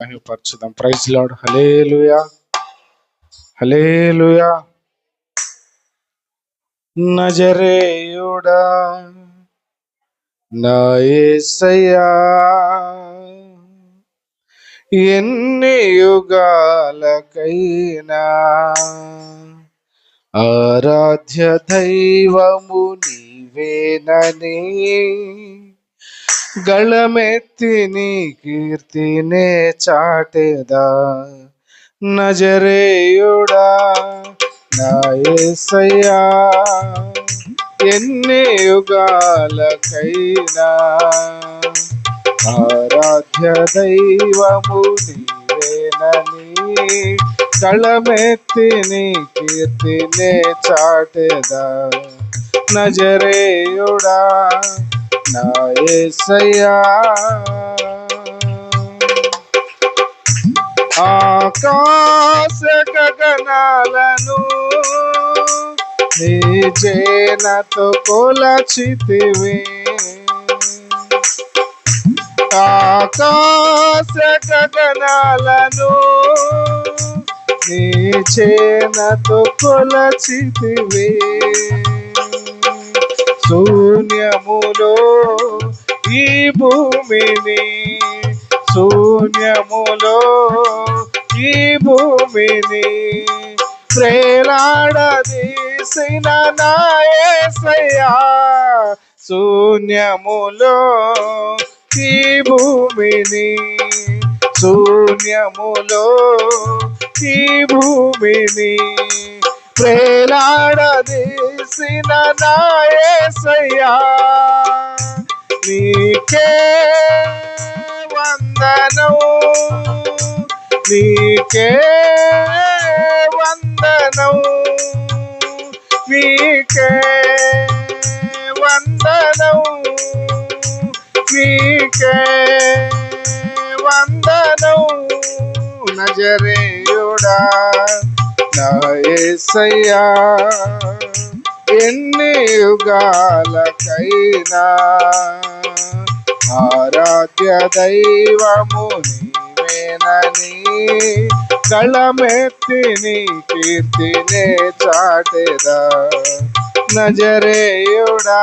మహిమపరచుదాం. Praise lord hallelujah hallelujah నజరేయుడా నా యేసయ్యా ఎన్ని యుగాలకైనా ఆరాధ్య దైవము నీవేనని గళమెత్తి నీ కీర్తినే చాటేదా. నజరేయుడా నాయసయ్యా ఎన్ని యుగాలకైనా ఆరాధ్య దైవము నీవేనని కళమెత్తి నీ కీర్తినే చాటేదా. నజరేయుడా నా యేసయ్యా ఆకాశ గగనాలను నీ చేనతో కొలచితివి. ఆకాశ గగనాలను నీ చేనతో కొలచితివి. శూన్యములో ఈ భూమిని శూన్యములో ఈ భూమిని ప్రేలాడదీసిన నాయసయ్యా. శూన్యములో ఈ భూమిని శూన్యములో ఈ భూమిని ప్రేలాడదీసిన నాయసయ్యా నీకే వందనం. నీకే వందనం. నీకే వందనం. నీకే వందనం. నజరేయుడా నా యేసయ్యా ఎన్ని యుగాలకైనా ఆరాధ్య దైవము నీవేనని కళమెత్తి నీ కీర్తినే చాటెదా నజరేయుడా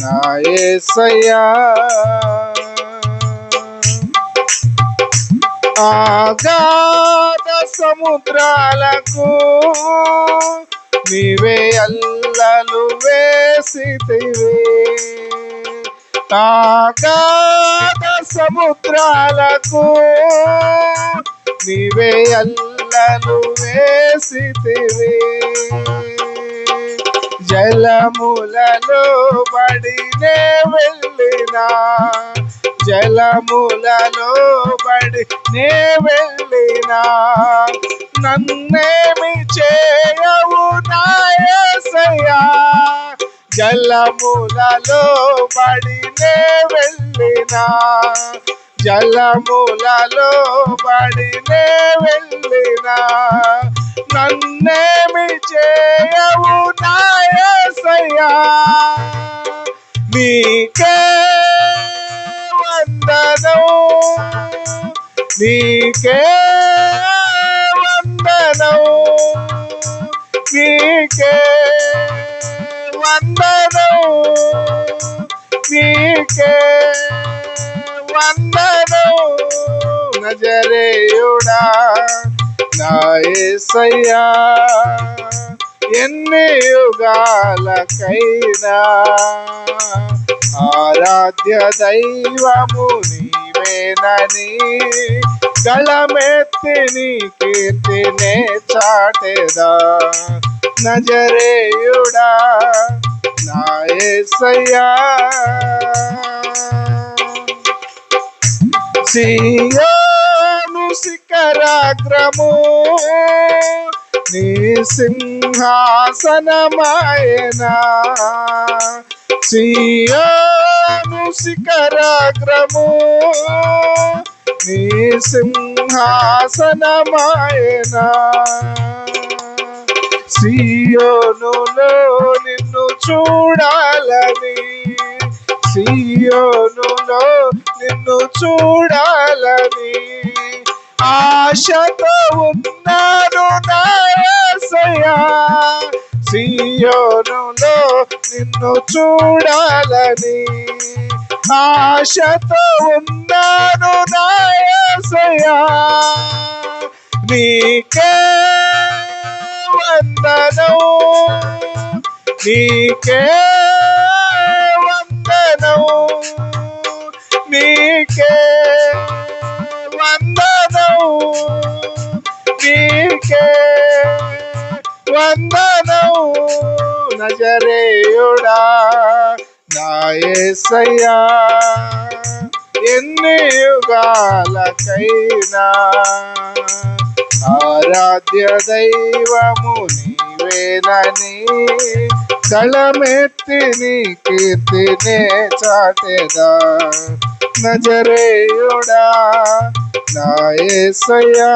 నా ఏసయ్యా. ఆగా సముద్రాలకు నీవే అల్లలు వేసితివే. ఆగాధ సముద్రాలకు నీవే అల్లలు వేసితివే. జలములలో పడినే వెళ్ళినా జలములలో బడి నే వెళ్ళినా నన్నేమి చేయవు నాయసయ్యా. జలములలో బడి నే వెళ్ళినా జలములలో బడి నే వెళ్ళినా నన్నేమి చేయవు నాయ నీకే వందనం. నీకే వందనం. నీకే వందనం. నజరేయుడా నాయసయ్యా ఎన్ని యుగాలకైనా ఆరాధ్య దైవముని నీవేనని గళమెత్తి నీ కీర్తినే చాటేదా. నజరేయుడా నాయసయ్యా సియోను శిఖరాగ్రము నీ సింహాసనమాయనా. సియో సియోను శిఖరాగ్రము. నీ సింహాసనమాయన. సియోనులో నిన్ను చూడాలని. సియోనులో నిన్ను చూడాలని. ఆశతో ఉన్నాను నాయసయా సియోనులో నిన్ను చూడాలని ఆశతో ఉన్నాను నాయసయా నీకే వందనం నీకే వందనం నీకే వందనం నీకే వందనం నజరేయుడా నాయసయ్యా ఎన్ని యుగాలకైనా ఆరాధ్య దైవము నీవేనని కళమెత్తి నీ కీర్తినే చాటెదా. నజరేయుడా నాయసయ్యా